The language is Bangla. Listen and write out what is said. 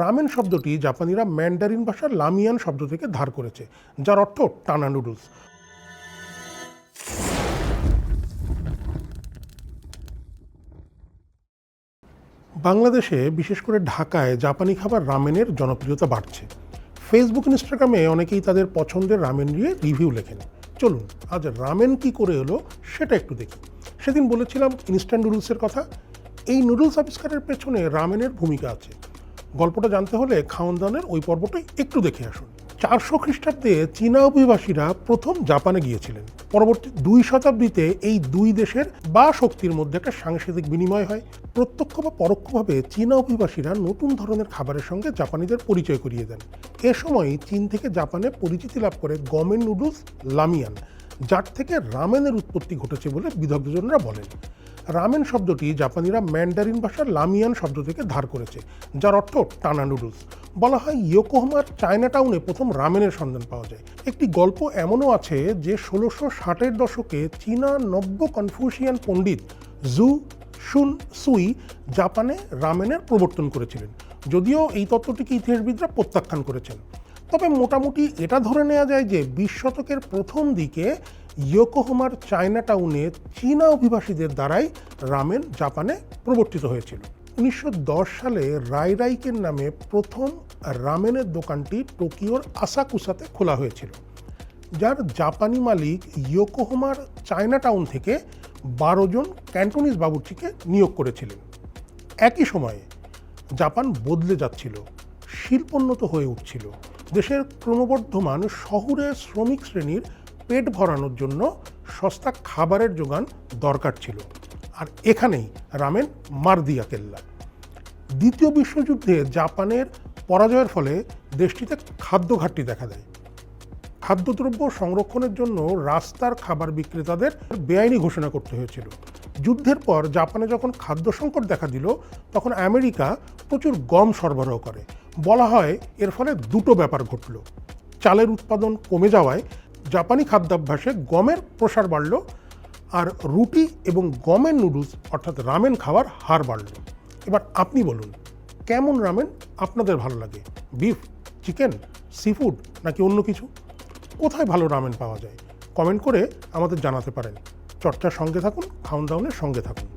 রামেন শব্দটি জাপানিরা ম্যান্ডারিন ভাষার লামিয়ান শব্দ থেকে ধার করেছে, যার অর্থ টানা নুডলস। বাংলাদেশে, বিশেষ করে ঢাকায়, জাপানি খাবার রামেনের জনপ্রিয়তা বাড়ছে। ফেসবুক ইনস্টাগ্রামে অনেকেই তাদের পছন্দের রামেন নিয়ে রিভিউ লেখেন। চলুন, আজ রামেন কি করে এলো সেটা একটু দেখি। সেদিন বলেছিলাম ইনস্ট্যান্ট নুডলসের কথা। এই নুডলস আবিষ্কারের পেছনে রামেনের ভূমিকা আছে। গল্পটা জানতে হলে খাওয়ান দাওয়ানের ওই পর্বটাই একটু দেখে আসুন। চারশো খ্রিস্টাব্দে চীনা অভিবাসীরা প্রথম জাপানে গিয়েছিলেন। পরবর্তী দুই শতাব্দীতে এই দুই দেশের বা শক্তির মধ্যে একটা সাংস্কৃতিক বিনিময় হয়। প্রত্যক্ষ বা পরোক্ষভাবে চীনা অভিবাসীরা নতুন ধরনের খাবারের সঙ্গে জাপানিদের পরিচয় করিয়ে দেন। এ সময় চীন থেকে জাপানে পরিচিতি লাভ করে গমের নুডলস লামিয়ান যার থেকে রামেনের উৎপত্তি ঘটেছে বলে বিদগ্ধজনরা বলেন। রামেন শব্দটি জাপানিরা ম্যান্ডারিন ভাষার লামিয়ান শব্দ থেকে ধার করেছে, যার অর্থ টানা নুডলস। বলা হয় ইয়োকোহামার চায়না টাউনে প্রথম রামেনের সন্ধান পাওয়া যায়। একটি গল্প এমনও আছে যে ষোলোশো ষাটের দশকে চীনা নব্য কনফুশিয়ান পণ্ডিত জু শুন সুই জাপানে রামেনের প্রবর্তন করেছিলেন। যদিও এই তত্ত্বটিকে ইতিহাসবিদরা প্রত্যাখ্যান করেছেন। তবে মোটামুটি এটা ধরে নেওয়া যায় যে বিশ শতকের প্রথম দিকে ইয়োকোহোমার চায়না টাউনে চীনা অভিবাসীদের দ্বারাই রামেন জাপানে প্রবর্তিত হয়েছিল। উনিশশো দশ সালে রাইরাইকের নামে প্রথম রামেনের দোকানটি টোকিওর আসাকুসাতে খোলা হয়েছিল, যার জাপানি মালিক ইয়োকোহোমার চায়না টাউন থেকে বারো জন ক্যান্টোনিজ বাবুর্চিকে নিয়োগ করেছিলেন। একই সময়ে জাপান বদলে যাচ্ছিল। শিল্পোন্নত হয়ে উঠছিল। দেশের ক্রমবর্ধমান শহুরে শ্রমিক শ্রেণির পেট ভরানোর জন্য সস্তা খাবারের যোগান দরকার ছিল। আর এখানেই রামেন মারদিয়া কেল্লা। দ্বিতীয় বিশ্বযুদ্ধে জাপানের পরাজয়ের ফলে দেশটিতে খাদ্য ঘাটতি দেখা দেয়। খাদ্যদ্রব্য সংরক্ষণের জন্য রাস্তার খাবার বিক্রেতাদের বেআইনি ঘোষণা করতে হয়েছিল। যুদ্ধের পর জাপানে যখন খাদ্য সংকট দেখা দিল, তখন আমেরিকা প্রচুর গম সরবরাহ করে। বলা হয় এর ফলে দুটো ব্যাপার ঘটল। চালের উৎপাদন কমে যাওয়ায় জাপানি খাদ্যাভ্যাসে গমের প্রসার বাড়ল আর রুটি এবং গমের নুডলস অর্থাৎ রামেন খাওয়ার হার বাড়ল। এবার আপনি বলুন, কেমন রামেন আপনাদের ভালো লাগে? বিফ, চিকেন, সি ফুড নাকি অন্য কিছু? কোথায় ভালো রামেন পাওয়া যায়? কমেন্ট করে আমাদের জানাতে পারেন। চর্চার সঙ্গে থাকুন খাউন দাউনের সঙ্গে থাকুন।